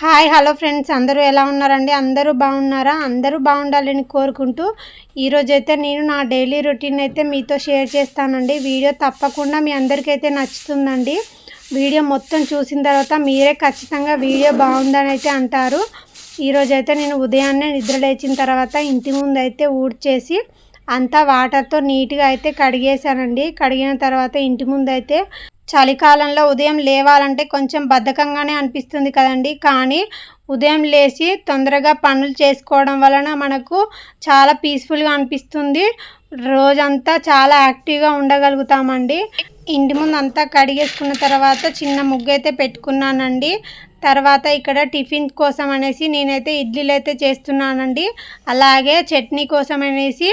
Hi hello friends. అందరూ ఎలా ఉన్నారండి? అందరూ బాగున్నారా? అందరూ బాగుండాలని కోరుకుంటూ ఈరోజైతే నేను నా డైలీ రొటీన్ అయితే మీతో షేర్ చేస్తానండి. వీడియో తప్పకుండా మీ అందరికైతే నచ్చుతుందండి. వీడియో మొత్తం చూసిన తర్వాత మీరే ఖచ్చితంగా వీడియో బాగుందని అయితే అంటారు. ఈరోజైతే నేను ఉదయాన్నే నిద్ర లేచిన తర్వాత ఇంటి ముందు అయితే ఊడ్చేసి అంతా వాటర్తో నీట్గా అయితే కడిగేశానండి. కడిగిన తర్వాత ఇంటి ముందు అయితే చలికాలంలో ఉదయం లేవాలంటే కొంచెం బద్ధకంగానే అనిపిస్తుంది కదండి. కానీ ఉదయం లేచి తొందరగా పనులు చేసుకోవడం వలన మనకు చాలా పీస్ఫుల్గా అనిపిస్తుంది. రోజంతా చాలా యాక్టివ్గా ఉండగలుగుతామండి. ఇంటి ముందు అంతా కడిగేసుకున్న తర్వాత చిన్న ముగ్గు అయితే పెట్టుకున్నానండి. తర్వాత ఇక్కడ టిఫిన్ కోసం అనేసి నేనైతే ఇడ్లీలు అయితే చేస్తున్నానండి. అలాగే చట్నీ కోసం అనేసి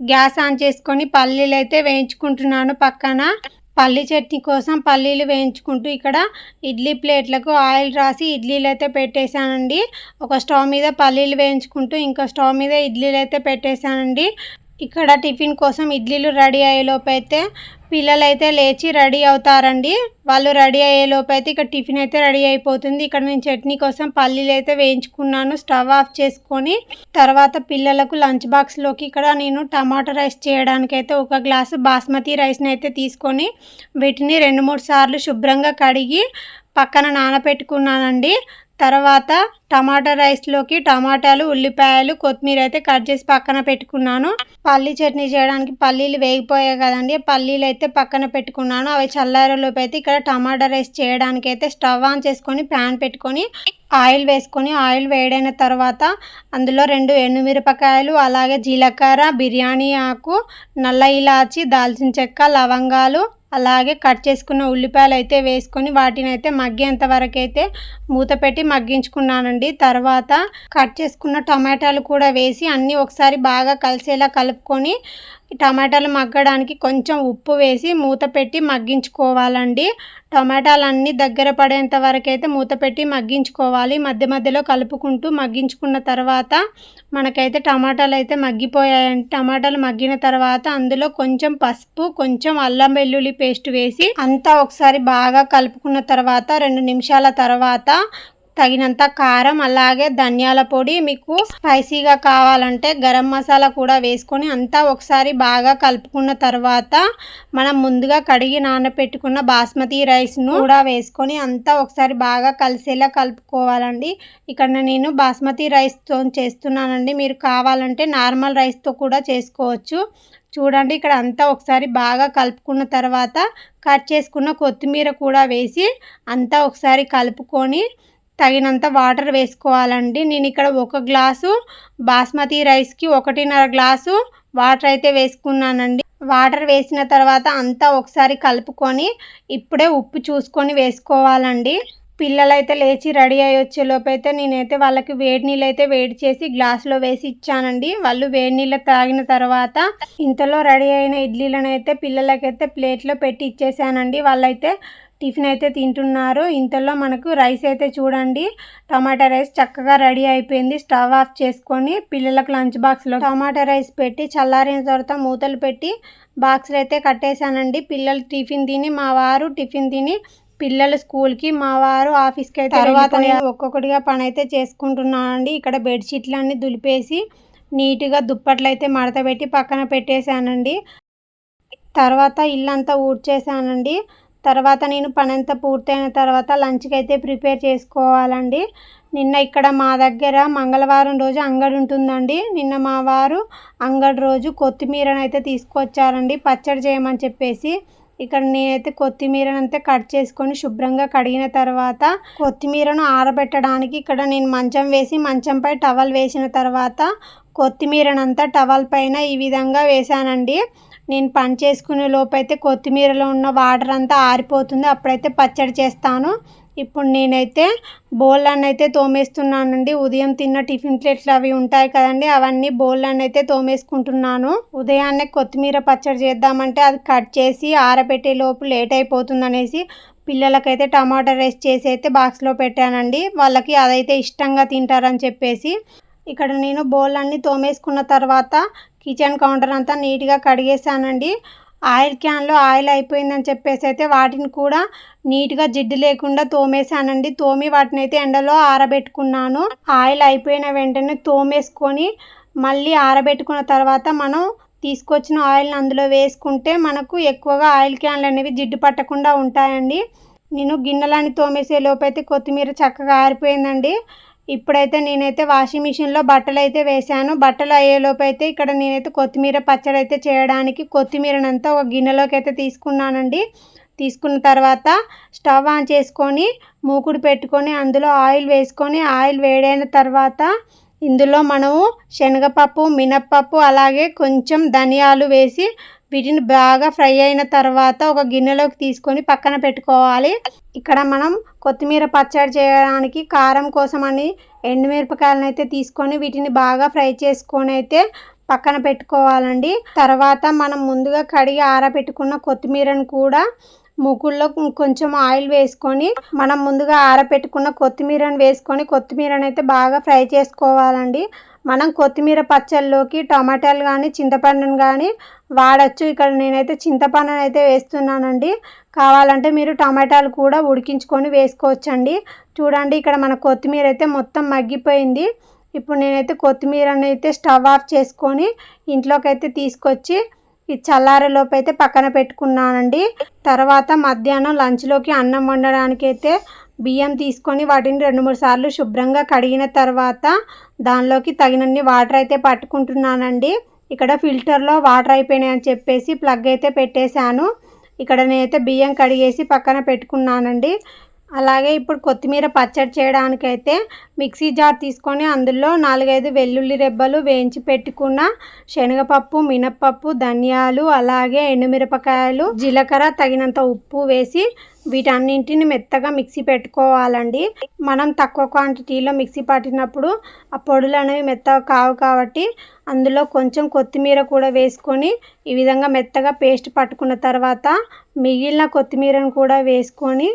గ్యాస్ ఆన్ చేసుకొని పల్లీలు అయితే వేయించుకుంటున్నాను పక్కన. పల్లీ చట్నీ కోసం పల్లీలు వేయించుకుంటూ ఇక్కడ ఇడ్లీ ప్లేట్లకు ఆయిల్ రాసి ఇడ్లీలు అయితే పెట్టేశానండి. ఒక స్టవ్ మీద పల్లీలు వేయించుకుంటూ ఇంకా స్టవ్ మీద ఇడ్లీలు అయితే పెట్టేశానండి. ఇక్కడ టిఫిన్ కోసం ఇడ్లీలు రెడీ అయ్యేలోపు అయితే పిల్లలు అయితే లేచి రెడీ అవుతారండి. వాళ్ళు రెడీ అయ్యేలోపు అయితే ఇక్కడ టిఫిన్ అయితే రెడీ అయిపోతుంది. ఇక్కడ నేను చట్నీ కోసం పల్లీలు అయితే వేయించుకున్నాను. స్టవ్ ఆఫ్ చేసుకొని తర్వాత పిల్లలకు లంచ్ బాక్స్లోకి ఇక్కడ నేను టమాటా రైస్ చేయడానికి అయితే ఒక గ్లాసు బాస్మతి రైస్ని అయితే తీసుకొని వీటిని రెండు మూడు సార్లు శుభ్రంగా కడిగి పక్కన నానబెట్టుకున్నానండి తర్వాత టమాటా రైస్లోకి టమాటాలు ఉల్లిపాయలు కొత్తిమీర అయితే కట్ చేసి పక్కన పెట్టుకున్నాను. పల్లీ చట్నీ చేయడానికి పల్లీలు వేగిపోయాయి కదండి. పల్లీలు అయితే పక్కన పెట్టుకున్నాను. అవి చల్లారేలోపు అయితే ఇక్కడ టమాటా రైస్ చేయడానికి అయితే స్టవ్ ఆన్ చేసుకొని ప్యాన్ పెట్టుకొని ఆయిల్ వేసుకొని ఆయిల్ వేడైన తర్వాత అందులో రెండు ఎండుమిరపకాయలు అలాగే జీలకర్ర బిర్యానీ ఆకు నల్ల ఇలాచి దాల్చిన చెక్క లవంగాలు అలాగే కట్ చేసుకున్న ఉల్లిపాయలు అయితే వేసుకొని వాటిని అయితే మగ్గేంత వరకు అయితే మూత పెట్టి మగ్గించుకున్నానండి. తర్వాత కట్ చేసుకున్న టమాటాలు కూడా వేసి అన్నీ ఒకసారి బాగా కలిసేలా కలుపుకొని టమాటాలు మగ్గడానికి కొంచెం ఉప్పు వేసి మూత పెట్టి మగ్గించుకోవాలండి. టమాటాలు అన్నీ దగ్గర పడేంత వరకు అయితే మూత పెట్టి మగ్గించుకోవాలి. మధ్య మధ్యలో కలుపుకుంటూ మగ్గించుకున్న తర్వాత మనకైతే టమాటాలు అయితే మగ్గిపోయాయండి. టమాటాలు మగ్గిన తర్వాత అందులో కొంచెం పసుపు కొంచెం అల్లం వెల్లుల్లి పేస్ట్ వేసి అంతా ఒకసారి బాగా కలుపుకున్న తర్వాత రెండు నిమిషాల తర్వాత తగినంత కారం అలాగే ధనియాల పొడి మీకు స్పైసీగా కావాలంటే గరం మసాలా కూడా వేసుకొని అంతా ఒకసారి బాగా కలుపుకున్న తర్వాత మనం ముందుగా కడిగి నానబెట్టుకున్న బాస్మతి రైస్ను కూడా వేసుకొని అంతా ఒకసారి బాగా కలిసేలా కలుపుకోవాలండి. ఇక్కడ నేను బాస్మతి రైస్తో చేస్తున్నానండి. మీరు కావాలంటే నార్మల్ రైస్తో కూడా చేసుకోవచ్చు. చూడండి ఇక్కడ అంతా ఒకసారి బాగా కలుపుకున్న తర్వాత కట్ చేసుకున్న కొత్తిమీర కూడా వేసి అంతా ఒకసారి కలుపుకొని తగినంత వాటర్ వేసుకోవాలండి. నేను ఇక్కడ ఒక గ్లాసు బాస్మతి రైస్కి ఒకటిన్నర గ్లాసు వాటర్ అయితే వేసుకున్నానండి. వాటర్ వేసిన తర్వాత అంతా ఒకసారి కలుపుకొని ఇప్పుడే ఉప్పు చూసుకొని వేసుకోవాలండి. పిల్లలైతే లేచి రెడీ అయ్యి వచ్చేలోపు అయితే నేనైతే వాళ్ళకి వేడి నీళ్ళు అయితే వేడి చేసి గ్లాసులో వేసి ఇచ్చానండి. వాళ్ళు వేడి నీళ్ళు తాగిన తర్వాత ఇంతలో రెడీ అయిన ఇడ్లీలను అయితే పిల్లలకైతే ప్లేట్లో పెట్టి ఇచ్చేసానండి. వాళ్ళైతే టిఫిన్ అయితే తింటున్నారు. ఇంతలో మనకు రైస్ అయితే చూడండి. టమాటా రైస్ చక్కగా రెడీ అయిపోయింది. స్టవ్ ఆఫ్ చేసుకొని పిల్లలకు లంచ్ బాక్స్లో టమాటా రైస్ పెట్టి చల్లారిన తర్వాత మూతలు పెట్టి బాక్స్లు అయితే కట్టేశానండి. పిల్లలు టిఫిన్ తిని మా వారు టిఫిన్ తిని పిల్లలు స్కూల్కి మా వారు ఆఫీస్కి అయితే తర్వాత ఒక్కొక్కటిగా పని అయితే చేసుకుంటున్నానండి. ఇక్కడ బెడ్షీట్లు అన్నీ దులిపేసి నీట్గా దుప్పట్లు అయితే మడత పెట్టి పక్కన పెట్టేశానండి. తర్వాత ఇల్లంతా ఊడ్చేసానండి తర్వాత నేను పని అంతా పూర్తయిన తర్వాత లంచ్కి అయితే ప్రిపేర్ చేసుకోవాలండి. నిన్న ఇక్కడ మా దగ్గర మంగళవారం రోజు అంగడి ఉంటుందండి. నిన్న మా వారు అంగడి రోజు కొత్తిమీరను అయితే తీసుకొచ్చారండి. పచ్చడి చేయమని చెప్పేసి ఇక్కడ నేనైతే కొత్తిమీరను అయితే కట్ చేసుకొని శుభ్రంగా కడిగిన తర్వాత కొత్తిమీరను ఆరబెట్టడానికి ఇక్కడ నేను మంచం వేసి మంచంపై టవల్ వేసిన తర్వాత కొత్తిమీరనంతా టవల్ పైన ఈ విధంగా వేసానండి నేను పని చేసుకునే లోపైతే కొత్తిమీరలో ఉన్న వాటర్ అంతా ఆరిపోతుంది. అప్పుడైతే పచ్చడి చేస్తాను. ఇప్పుడు నేనైతే బోళ్ళని అయితే తోమేస్తున్నానండి. ఉదయం తిన్న టిఫిన్ ప్లేట్లు అవి ఉంటాయి కదండి అవన్నీ బోళ్ళని అయితే తోమేసుకుంటున్నాను. ఉదయాన్నే కొత్తిమీర పచ్చడి చేద్దామంటే అది కట్ చేసి ఆరబెట్టే లోపు లేట్ అయిపోతుంది అనేసి పిల్లలకైతే టమాటా రైస్ చేసి అయితే బాక్స్లో పెట్టానండి. వాళ్ళకి అదైతే ఇష్టంగా తింటారని చెప్పేసి ఇక్కడ నేను బౌల్ అన్నీ తోమేసుకున్న తర్వాత కిచెన్ కౌంటర్ అంతా నీట్గా కడిగేసానండి ఆయిల్ క్యాన్లో ఆయిల్ అయిపోయిందని చెప్పేసి అయితే వాటిని కూడా నీట్గా జిడ్డు లేకుండా తోమేశానండి. తోమి వాటిని అయితే ఎండలో ఆరబెట్టుకున్నాను. ఆయిల్ అయిపోయిన వెంటనే తోమేసుకొని మళ్ళీ ఆరబెట్టుకున్న తర్వాత మనం తీసుకొచ్చిన ఆయిల్ని అందులో వేసుకుంటే మనకు ఎక్కువగా ఆయిల్ క్యాన్లు అనేవి జిడ్డు పట్టకుండా ఉంటాయండి. నేను గిన్నెలని తోమేసే లోపైతే కొత్తిమీర చక్కగా ఆరిపోయిందండి. ఇప్పుడైతే నేనైతే వాషింగ్ మిషన్లో బట్టలు అయితే వేశాను. బట్టలు అయ్యేలోపు అయితే ఇక్కడ నేనైతే కొత్తిమీర పచ్చడి అయితే చేయడానికి కొత్తిమీరనంతా ఒక గిన్నెలోకి అయితే తీసుకున్నానండి. తీసుకున్న తర్వాత స్టవ్ ఆన్ చేసుకొని మూకుడు పెట్టుకొని అందులో ఆయిల్ వేసుకొని ఆయిల్ వేడైన తర్వాత ఇందులో మనము శనగపప్పు మినప్పప్పు అలాగే కొంచెం ధనియాలు వేసి వీటిని బాగా ఫ్రై అయిన తర్వాత ఒక గిన్నెలోకి తీసుకొని పక్కన పెట్టుకోవాలి. ఇక్కడ మనం కొత్తిమీర పచ్చడి చేయడానికి కారం కోసం అని ఎండుమిరపకాయలను అయితే తీసుకొని వీటిని బాగా ఫ్రై చేసుకొని అయితే పక్కన పెట్టుకోవాలండి. తర్వాత మనం ముందుగా కడిగి ఆరబెట్టుకున్న కొత్తిమీరను కూడా ముగ్గుల్లో కొంచెం ఆయిల్ వేసుకొని మనం ముందుగా ఆరబెట్టుకున్న కొత్తిమీరను వేసుకొని కొత్తిమీరను అయితే బాగా ఫ్రై చేసుకోవాలండి. మనం కొత్తిమీర పచ్చళ్ళలోకి టమాటాలు కానీ చింతపండును కానీ వాడచ్చు. ఇక్కడ నేనైతే చింతపండును అయితే వేస్తున్నానండి. కావాలంటే మీరు టమాటాలు కూడా ఉడికించుకొని వేసుకోవచ్చండి. చూడండి ఇక్కడ మన కొత్తిమీర అయితే మొత్తం మగ్గిపోయింది. ఇప్పుడు నేనైతే కొత్తిమీరని అయితే స్టవ్ ఆఫ్ చేసుకొని ఇంట్లోకి అయితే తీసుకొచ్చి ఈ చల్లారేలోపు అయితే పక్కన పెట్టుకున్నానండి. తర్వాత మధ్యాహ్నం లంచ్లోకి అన్నం వండడానికి అయితే బియ్యం తీసుకొని వాటిని రెండు మూడు సార్లు శుభ్రంగా కడిగిన తర్వాత దానిలోకి తగినన్ని వాటర్ అయితే పట్టుకుంటున్నానండి. ఇక్కడ ఫిల్టర్లో వాటర్ అయిపోయినాయి అని చెప్పేసి ప్లగ్ అయితే పెట్టేశాను. ఇక్కడ నేనైతే బియ్యం కడిగేసి పక్కన పెట్టుకున్నానండి. అలాగే ఇప్పుడు కొత్తిమీర పచ్చడి చేయడానికైతే మిక్సీ జార్ తీసుకొని అందులో నాలుగైదు వెల్లుల్లి రెబ్బలు వేయించి పెట్టుకున్న శనగపప్పు మినప్పప్పు ధనియాలు అలాగే ఎండుమిరపకాయలు జీలకర్ర తగినంత ఉప్పు వేసి వీటన్నింటిని మెత్తగా మిక్సీ పెట్టుకోవాలండి. మనం తక్కువ క్వాంటిటీలో మిక్సీ పట్టినప్పుడు ఆ పొడులు అనేవి మెత్తగా కావు కాబట్టి అందులో కొంచెం కొత్తిమీర కూడా వేసుకొని ఈ విధంగా మెత్తగా పేస్ట్ పట్టుకున్న తర్వాత మిగిలిన కొత్తిమీరను కూడా వేసుకొని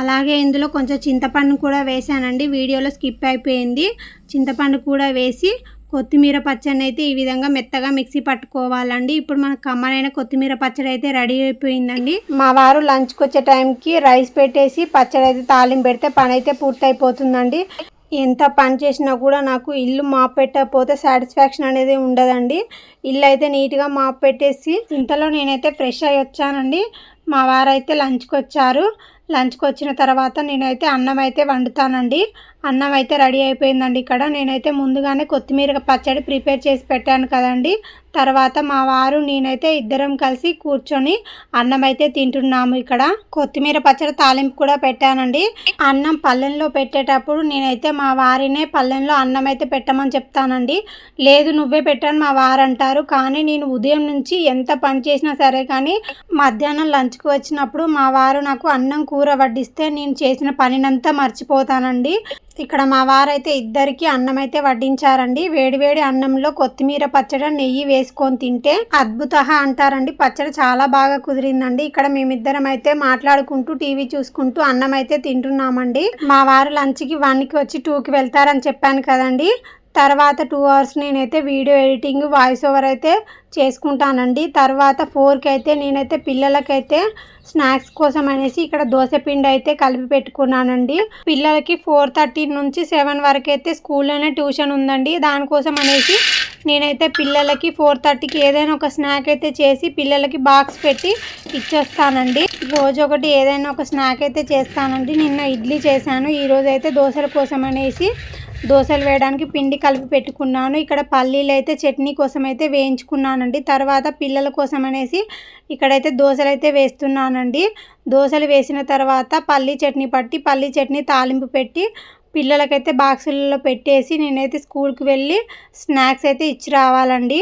అలాగే ఇందులో కొంచెం చింతపండు కూడా వేసానండి. వీడియోలో స్కిప్ అయిపోయింది. చింతపండు కూడా వేసి కొత్తిమీర పచ్చడి అయితే ఈ విధంగా మెత్తగా మిక్సీ పట్టుకోవాలండి. ఇప్పుడు మనకు కమ్మనైన కొత్తిమీర పచ్చడి అయితే రెడీ అయిపోయిందండి. మా వారు లంచ్కి వచ్చే టైంకి రైస్ పెట్టేసి పచ్చడి అయితే తాలింపు పెడితే పని అయితే పూర్తయిపోతుందండి. ఎంత పని చేసినా కూడా నాకు ఇల్లు మాప్ పెట్టకపోతే సాటిస్ఫాక్షన్ అనేది ఉండదండి. ఇల్లు అయితే నీట్గా మాప్ పెట్టేసి ఇంతలో నేనైతే ఫ్రెష్ అయ్యి వచ్చానండి. మా వారైతే లంచ్కి వచ్చారు. లంచ్కి వచ్చిన తర్వాత నేనైతే అన్నం అయితే వండుతానండి. అన్నం అయితే రెడీ అయిపోయిందండి ఇక్కడ. నేనైతే ముందుగానే కొత్తిమీర పచ్చడి ప్రిపేర్ చేసి పెట్టాను కదండి. తర్వాత మా వారు నేనైతే ఇద్దరం కలిసి కూర్చొని అన్నం అయితే తింటున్నాము ఇక్కడ. కొత్తిమీర పచ్చడి తాలింపు కూడా పెట్టానండి. అన్నం పల్లెంలో పెట్టేటప్పుడు నేనైతే మా వారినే పల్లెంలో అన్నం అయితే పెట్టమని చెప్తానండి. లేదు నువ్వే పెట్టాను మా వారు అంటారు. కానీ నేను ఉదయం నుంచి ఎంత పని చేసినా సరే కానీ మధ్యాహ్నం లంచ్కి వచ్చినప్పుడు మా వారు నాకు అన్నం కూర వడ్డిస్తే నేను చేసిన పనినంతా మర్చిపోతానండి. ఇక్కడ మా వారైతే ఇద్దరికి అన్నం అయితే వడ్డించారండి వేడివేడి అన్నంలో కొత్తిమీర పచ్చడి నెయ్యి వేసుకొని తింటే అద్భుత అంటారండి. పచ్చడి చాలా బాగా కుదిరిందండి. ఇక్కడ మేమిద్దరం అయితే మాట్లాడుకుంటూ టీవీ చూసుకుంటూ అన్నం అయితే తింటున్నామండి. మా వారు లంచ్కి వన్కి వచ్చి టూకి వెళ్తారని చెప్పాను కదండి. తర్వాత టూ అవర్స్ నేనైతే వీడియో ఎడిటింగ్ వాయిస్ ఓవర్ అయితే చేసుకుంటానండి. తర్వాత ఫోర్కి అయితే నేనైతే పిల్లలకైతే స్నాక్స్ కోసం అనేసి ఇక్కడ దోశ పిండి అయితే కలిపి పెట్టుకున్నానండి. పిల్లలకి ఫోర్ థర్టీ నుంచి సెవెన్ వరకు అయితే స్కూల్లోనే ట్యూషన్ ఉందండి. దానికోసం అనేసి నేనైతే పిల్లలకి ఫోర్ థర్టీకి ఏదైనా ఒక స్నాక్ అయితే చేసి పిల్లలకి బాక్స్ పెట్టి ఇచ్చేస్తానండి. రోజు ఒకటి ఏదైనా ఒక స్నాక్ అయితే చేస్తానండి. నిన్న ఇడ్లీ చేశాను. ఈరోజు అయితే దోశల కోసం అనేసి దోశలు వేయడానికి పిండి కలిపి పెట్టుకున్నాను. ఇక్కడ పల్లీలు అయితే చట్నీ కోసం అయితే వేయించుకున్నానండి. తర్వాత పిల్లల కోసం అనేసి ఇక్కడైతే దోశలు అయితే వేస్తున్నానండి. దోశలు వేసిన తర్వాత పల్లీ చట్నీ పట్టి పల్లీ చట్నీ తాలింపు పెట్టి పిల్లలకైతే బాక్సులలో పెట్టేసి నేనైతే స్కూల్కి వెళ్ళి స్నాక్స్ అయితే ఇచ్చి రావాలండి.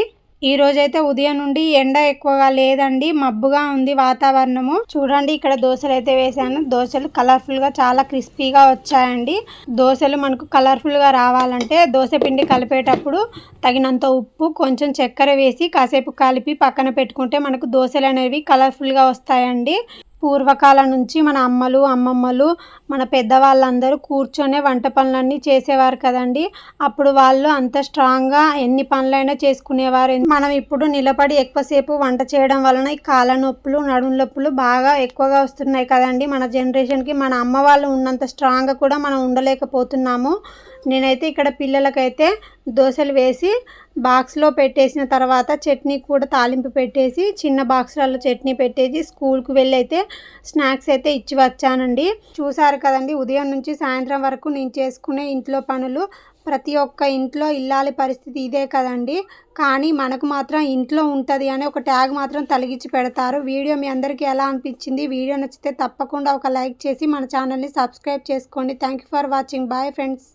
ఈ రోజైతే ఉదయం నుండి ఎండ ఎక్కువగా లేదండి మబ్బుగా ఉంది వాతావరణము. చూడండి ఇక్కడ దోశలు అయితే వేసాను దోశలు కలర్ఫుల్గా చాలా క్రిస్పీగా వచ్చాయండి. దోశలు మనకు కలర్ఫుల్గా రావాలంటే దోశ పిండి కలిపేటప్పుడు తగినంత ఉప్పు కొంచెం చక్కెర వేసి కాసేపు కలిపి పక్కన పెట్టుకుంటే మనకు దోశలు అనేవి కలర్ఫుల్గా వస్తాయండి. పూర్వకాలం నుంచి మన అమ్మలు అమ్మమ్మలు మన పెద్దవాళ్ళందరూ కూర్చొనే వంట పనులన్నీ చేసేవారు కదండి. అప్పుడు వాళ్ళు అంత స్ట్రాంగ్గా ఎన్ని పనులైనా చేసుకునేవారు. మనం ఇప్పుడు నిలబడి ఎక్కువసేపు వంట చేయడం వలన ఈ కాళ్ళ నొప్పులు నడుము నొప్పులు బాగా ఎక్కువగా వస్తున్నాయి కదండి. మన జనరేషన్కి మన అమ్మ వాళ్ళు ఉన్నంత స్ట్రాంగ్గా కూడా మనం ఉండలేకపోతున్నాము. నేనైతే ఇక్కడ పిల్లలకైతే దోశలు వేసి బాక్స్లో పెట్టేసిన తర్వాత చట్నీ కూడా తాలింపు పెట్టేసి చిన్న బాక్స్లలో చట్నీ పెట్టేసి స్కూల్కి వెళ్ళి అయితే స్నాక్స్ అయితే ఇచ్చి వచ్చానండి. చూసారు కదండి ఉదయం నుంచి సాయంత్రం వరకు నేను చేసుకునే ఇంట్లో పనులు ప్రతి ఒక్క ఇంట్లో ఇల్లాలి పరిస్థితి ఇదే కదండి. కానీ మనకు మాత్రం ఇంట్లో ఉంటుంది అని ఒక ట్యాగ్ మాత్రం తలిగించి పెడతారు. వీడియో మీ అందరికీ ఎలా అనిపించింది? వీడియో నచ్చితే తప్పకుండా ఒక లైక్ చేసి మన ఛానల్ని సబ్స్క్రైబ్ చేసుకోండి. Thank you for watching. Bye friends.